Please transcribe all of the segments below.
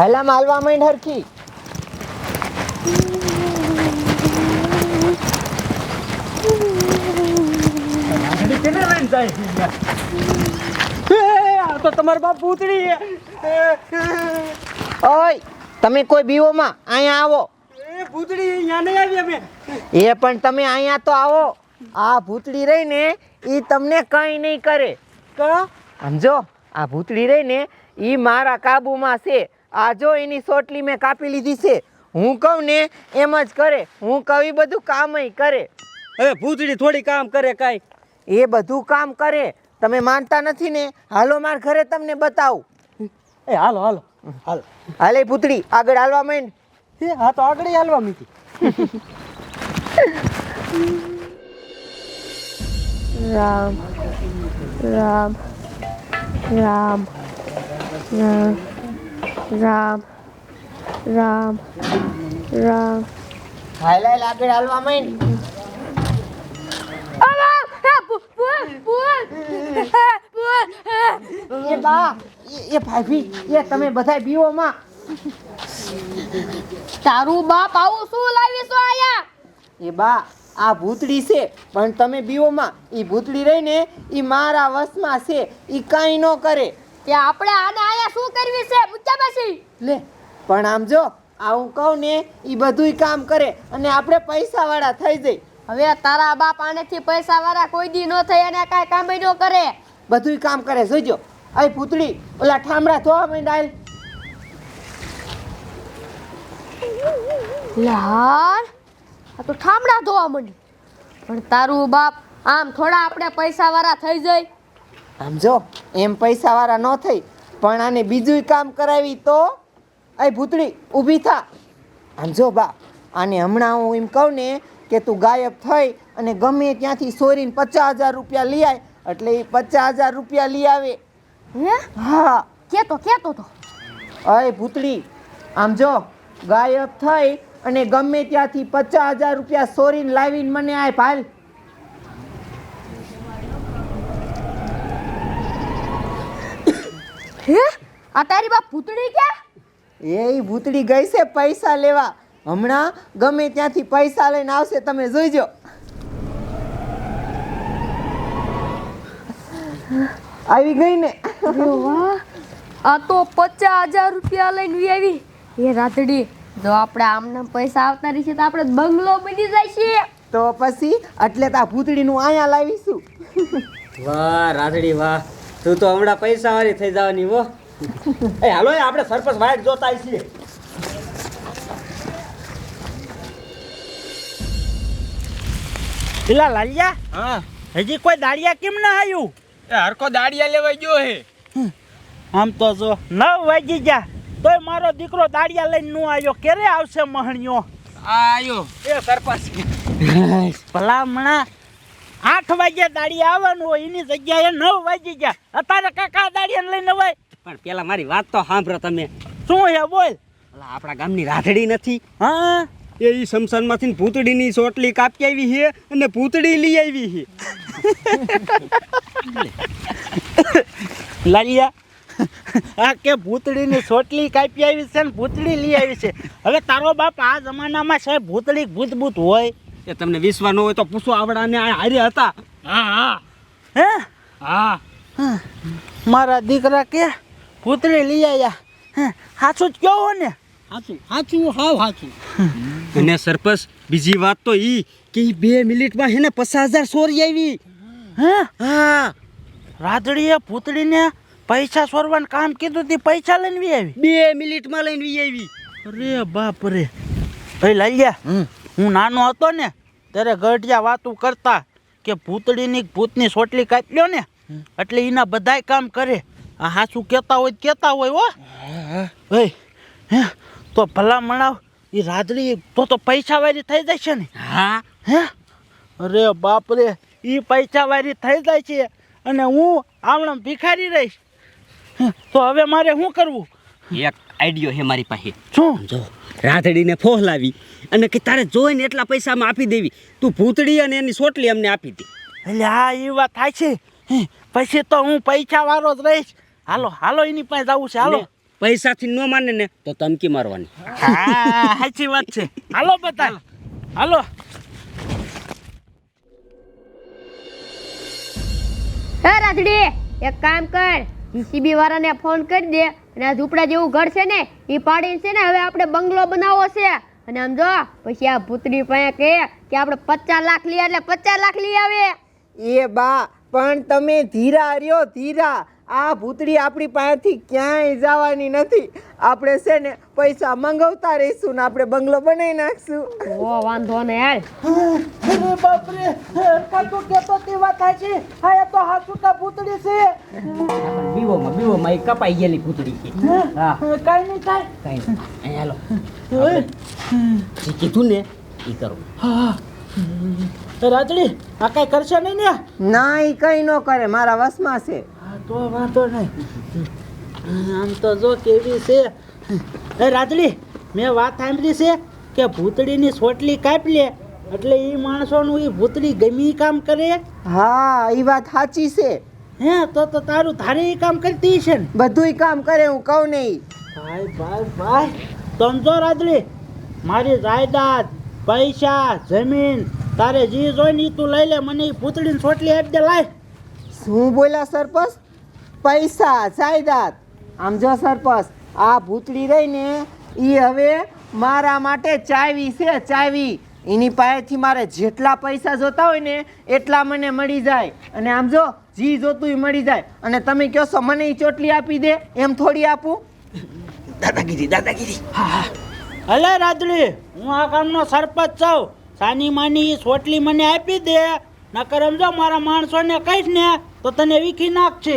હાલા માલવા માંડ હરખી. તો તમારા બાપ ઓય તમે કોઈ બીવોમાં અહીંયા આવો. એ અહીંયા નહીં આવી અમે. એ પણ તમે અહીંયા તો આવો. આ ભૂતડી રહીને એ તમને કંઈ નહીં કરે. સમજો? આ ભૂતડી રહીને એ મારા કાબુમાં છે. આ જો એની સોટલી મેં કાપી લીધી છે. હું કહું ને એમ જ કરે. હું કહું એ બધું કામય કરે. હવે ભૂતળી થોડી કામ કરે કાંઈ. એ બધું કામ કરે. તમે માનતા નથી ને? હાલો માર ઘરે તમને બતાવું. એ હાલો હાલો હાલો. હાલે ભૂતડી આગળ હાલવા માંડ. એ હા તો આગળ હાલવા મીતી રામ રામ રામ રામ. રામ રામ રામ. હાલે લાગે હાલવા માંડ. એ બા એ- ભાભી એ તમે બધાય બીઓમાં. તારું બાપ આવું શું લાવીશું આયા એ બા આ ભૂતડી છે પણ તમે બીઓમાં. એ ભૂતડી રહીને એ મારા વશમાં છે એ કાંઈ ન કરે. તે આપણે આને આયા શું કરવી છે? પૂછ્યા પછી. લે પણ આમ જો આ હું કહું ને એ બધુંય કામ કરે અને આપણે પૈસાવાળા થઈ જઈ. હવે તારા બાપ આનેથી પૈસા વાળા કોઈ દી ન થઈ અને કાંઈ કામ ન કરે. બધુંય કામ કરે જોઈજો. આ પૂતળી ઓલા ઠામડા ધોવા માંડાય લાર આ તો ઠામડા ધોવા માંડી પણ તારું બાપ આમ થોડા આપણે પૈસા વાળા થઈ જાય આમ જો એમ પૈસાવાળા ન થઈ પણ આને બીજુંય કામ કરાવી તો અય ભૂતળી ઊભી થા. આમ જો બા આને હમણાં હું એમ કહું ને કે તું ગાયબ થઈ અને ગમે ત્યાંથી સોરીને પચાસ હજાર રૂપિયા લઈ આવે એટલે એ પચાસ હજાર રૂપિયા લઈ આવે. હે? હા. કેતો કેતો તો. અય ભૂતળી આમ જો ગાયબ થઈ અને ગમે ત્યાંથી પચાસ હજાર રૂપિયા સોરીને લાવીને મને આય ભાલ. હે? આ તારી બા ભૂતડી ક્યાં? એ ભૂતડી ગઈ છે પૈસા લેવા. હમણાં ગમે ત્યાંથી પૈસા લઈને આવશે તમે જોઈજો. આવી ગઈ ને. આ તો પચાસ હજાર રૂપિયા લઈને વી આવી. એ રાતડી જો આપણે આમને પૈસા આવતા રહીશે તો આપણે બંગલો બની જાય છે તો પછી એટલે તો આ ભૂતડીનું અહીંયા લાવીશું. વાહ રાતડી વાહ. તું તો હમણાં પૈસા વાળી થઈ જવાની હો. એ હાલો આપણે સરપંચ વાઇટ જોતા છીએ. પેલા લાલિયા હા. હજી કોઈ દાડિયા કેમ ના આવ્યું એ હરકો દાડિયા લેવા ગયો હે. આમ તો જો નવ વાગી ગયા તોય મારો દીકરો દાડિયા લઈને નું આવ્યો ક્યારે આવશે મહણિયો આ આયો. એ સરપંચ. ભલામણા આઠ વાગ્યા દાડી આવવાનું હોય એની જગ્યાએ નવ વાગી ગયા. અત્યારે કાકા દાડિયા લઈને હોય. પણ પેલા મારી વાત તો સાંભળો તમે. શું હે બોલ. ઓલા આપણા ગામની રાધડી નથી. હા. એ ઈ શમશાનમાંથી ભૂતડીની સોટલી કાપી આવી છે અને પૂતળી લઈ આવી છે. લાલિયા આ કે ભૂતળીની સોટલી કાપી આવી છે ને ભૂતળી લઈ આવી છે. હવે તારો બાપ આ જમાનામાં સાહેબ ભૂતળી ભૂત ભૂત હોય. એ તમને વિશ્વાસ ન હોય તો પૂછો આવડાને આ હારે હતા. હા હા. હે? હા. મારા દીકરા કે પૂતળી લઈ આવ્યા હે, સાચું જ કહો હો ને. સાચું સાચું હાવ સાચું અને સરપંચ બીજી વાત તો ઈ કે ઈ બે મિનિટમાં હેને પચાસ હજાર સોરી આવી. હે? હા. રાધડીએ પૂતળીને પૈસા સોરવાનું કામ કીધું તે પૈસા લઈને વી આવી? બે મિનિટમાં લઈને વી આવી. અરે બાપ રે. ભાઈ લાલ્યા હું નાનો હતો ને ત્યારે ગઢિયા વાતું કરતા કે ભૂતળીની ભૂતની સોટલી કાપી લ્યો ને એટલે એના બધાય કામ કરે. આ હાચું કહેતા હોય કહેતા હોય હો. ભાઈ હે તો ભલા મણાવ એ રાધડી તો તો પૈસા વાળી થઈ જાય છે ને. હા. હે? અરે બાપ રે એ પૈસા વાળી થઈ જાય છે અને હું આમણાં ભિખારી રહીશ. હે, તો હવે મારે શું કરવું? એક આઈડિયો હે મારી પાસે. શું? જો રાધડીને ફોહલાવી અને કે તારે જોઈને એટલા પૈસામાં આપી દેવી. તું ભૂતડી અને એની સોટલી અમને આપી દે. એટલે હા એ વાત થાય છે? પછી તો હું પૈસા વાળો જ રહીશ. હાલો હાલો એની પાસે જવું છે હાલો. પૈસા પૈસાથી ન માને ને તો ધમકી મારવાની. સાચી વાત છે. હાલો બતા હાલો. એ રાધડી એક કામ કર. જીસીબી વાળાને ફોન કરી દે અને આ ઝૂંપડા જેવું ઘર છે ને એ પાડીને છે ને, હવે આપણે બંગલો બનાવવો છે. અને આમ જો, પછી આ ભૂતડી પાસે કહે કે આપણે પચાસ લાખ લઈ એટલે પચાસ લાખ લઈ આવે. એ બા પણ તમે ધીરા રહ્યો ધીરા. આ ભૂતડી આપણી પાસેથી ક્યાંય જવાની નથી. આપણે છે ને પૈસા મંગાવતા રહીશું ને આપણે બંગલો બનાવી નાખશું. ઓ વાંધો ને યાર અરે બાપરે પાછો કેતો તે વાત છે હા એ તો હાસુકા ભૂતડી છે? બીવોમાં બીવોમાં એ કપાઈ ગયેલી ભૂતડી છે. હા કાઈ નહીં થાય. કાઈ નહીં. અહીંયા હાલો. જે કીધું ને એ કરું. હા. રાજડી આ કઈ કરશે નહીં ને? ના એ કંઈ ન કરે મારા વસમાં છે. તો વાંધો નહીં. આમ તો જો કેવી છે. એ રાજડી મેં વાત સાંભળી છે કે ભૂતડીની સોટલી કાપી લે એટલે એ માણસોનું એ ભૂતડી ગમી કામ કરે? હા એ વાત સાચી છે. હે તો તો તારું ધારે એ કામ કરતી છે ને? બધુંય કામ કરે હું કહું નહીં. ભાઈ ભાઈ ભાઈ સમજો રાજડી મારી જાયદાદ પૈસા જમીન તારે જી જોઈ ને તું લઈ લે મને એ ભૂતડીની સોટલી આપી દે લાય. શું બોલ્યા સરપંચ? પૈસા જાયદાદ. આમ જો સરપંચ આ ભૂતળી રહીને એ હવે મારા માટે ચાવી છે ચાવી. એની પાસેથી મારે જેટલા પૈસા જોતા હોય ને એટલા મને મળી જાય. અને આમ જો જી જોતું એ મળી જાય. અને તમે કહો છો મને એ ચોટલી આપી દે એમ થોડી આપું? દાદાગીરી દાદાગીરી. હા હા. અલે રાજડી હું આ ગામનો સરપંચ છું. સાની માની સોટલી મને આપી દે. નકર સમજો મારા માણસોને કહીશ ને તો તને વીખી નાખશે.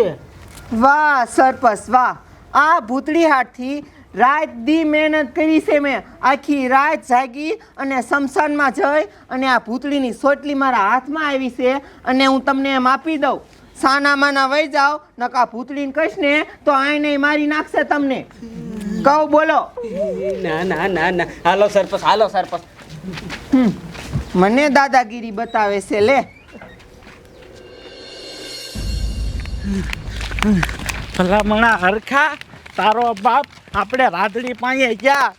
વાહ સરપસ વાહ. આ ભૂતળી હાથથી રાત દી મહેનત કરી છે મેં. આખી રાત જાગી અને શમશાનમાં જઈ અને આ ભૂતળીની સોટલી મારા હાથમાં આવી છે અને હું તમને એમ આપી દઉં. સાના માના વહી જાઓ નકા ભૂતળીને કહીશ ને તો આઈને મારી નાખશે તમને. કહું બોલો. ના ના ના ના. હાલો સરપસ હાલો સરપસ. હમ, મને દાદાગીરી બતાવે છે લે. ભલામણા હરખા તારો બાપ આપણે રાધડી પાસે ગયા.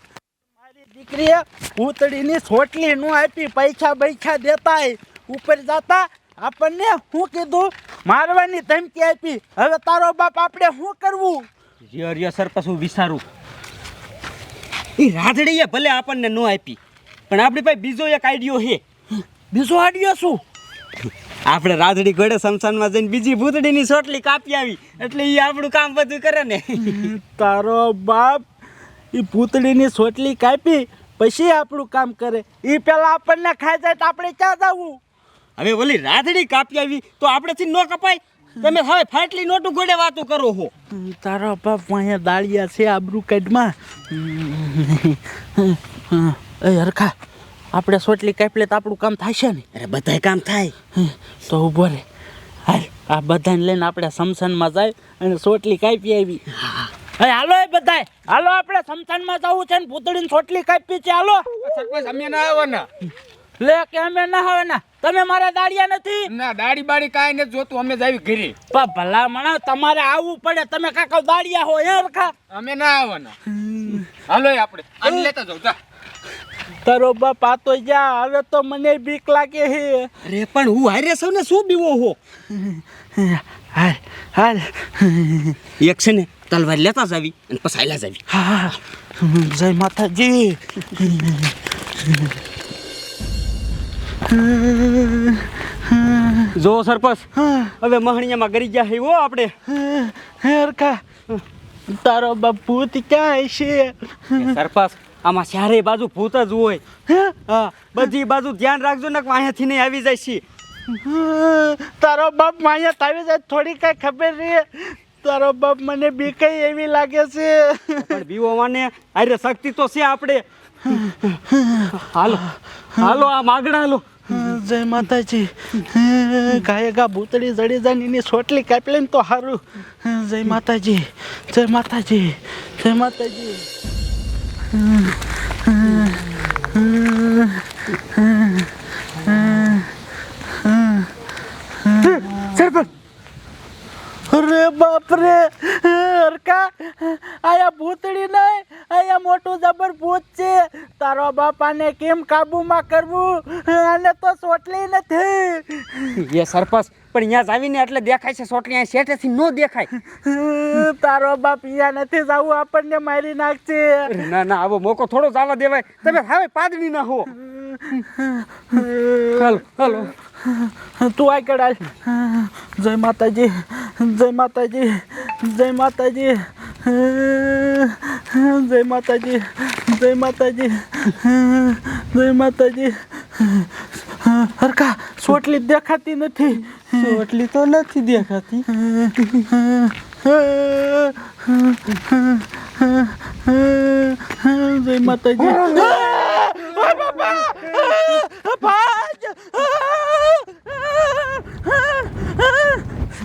મારી દીકરીએ પૂતળીની સોટલી નું આપી પૈસા બૈસા દેતા ઉપર જતા આપણને શું કીધું મારવાની ધમકી આપી. હવે તારો બાપ આપણે શું કરવું? રિયો રિયો સર હું વિચારું. એ રાધડીએ ભલે આપણને ન આપી. પણ આપણી પાસે બીજો એક આઈડિયો છે. બીજો આઈડિયો શું? આપણે રાધડી ઘોડે શમશાનમાં જઈને બીજી ભૂતડીની સોટલી કાપી આવી. એટલે એ આપણું કામ બધું કરે ને. તારો બાપ એ પૂતળીની સોટલી કાપી પછી આપણું કામ કરે. એ પેલા આપણને ખાઈ જાય તો આપણે ક્યાં જવું? હવે ઓલી રાધડી કાપી આવી તો આપણેથી ન કપાય? તમે હવે ફાટલી નોટું ઘોડે વાતો કરો હો તારો બાપ અહીંયા દાળિયા છે આબરૂ કાઢમાં. એ હરખા આપણે સોટલી કાપી લે તો આપણું કામ થશે ને? અરે બધાય કામ થાય. તો ઊભો રે. હાલ આ બધાને લઈને આપણે સમસાનમાં જાય અને સોટલી કાપી આવી. અરે હાલો એ બધાય. હાલો આપણે સમસાનમાં જવું છે ને પૂતળીને સોટલી કાપી છે હાલો. સરપંચ અમે ના આવવાના? લે કે અમે ના આવે ના તમે મારા દાડિયા નથી? ના દાડી બાડી કાંઈ નથી જોતું અમે જાવી ઘરે. પણ ભલા મણા તમારે આવવું પડે. તમે કાકા દાડિયા હો એ રખા અમે ના આવવાના. હાલો એ આપણે. આને લેતા જાવ જા. તારો બાપ આ તો જા હવે તો મને બીક લાગે હે. અરે પણ હું હારે સૌને શું બીવો હો? હાલ હાલ. એક છે ને તલવાર લેતા જાવી અને પસાયલા જાવી. હા જય માતાજી. જો સરપંચ હવે મહણિયામાં ગરી ગયા હે હો આપણે. હરખા. તારો બાપ ભૂત ક્યાં છે સરપંચ આમાં ચારે બાજુ ભૂત જ હોય. હે? બધી બાજુ ધ્યાન રાખજો ને અહીંયાથી નહીં આવી જાય છે તારો બાપ માયા આવી જાય થોડી કઈ ખબર રહી. તારો બાપ મને બીક એવી લાગે છે. પણ બીવો માને અરે શક્તિ તો છે આપણે. હાલો હાલો આ માગણા હાલો. જય માતાજી. ગાયગા ભૂતળી જડી જાય એની સોટલી કાપી લઈને તો સારું જય માતાજી જય માતાજી જય માતાજી. અરે બાપ રે! હરકા! આયા ભૂતડી નહીં, આયા મોટું જબર ભૂત છે. તારો બાપાને કેમ કાબુમાં કરવું? અને તો સોટલી નથી. એ સરપંચ પણ અહીંયા જ આવીને એટલે દેખાય છે સોટલી અહીંયા શેઠેથી નો દેખાય. તારો બાપ અહીંયા નથી જવું આપણને મારી નાખશે ના ના આવો મોકો થોડો જ આવવા દેવાય. તમે હવે પાદરી ના હો. હાલો હાલો. તું આ કડાલ જય માતાજી જય માતાજી જય માતાજી જય માતાજી જય માતાજી જય માતાજી. હરકા સોટલી દેખાતી નથી. સોટલી તો નથી દેખાતી જય માતાજી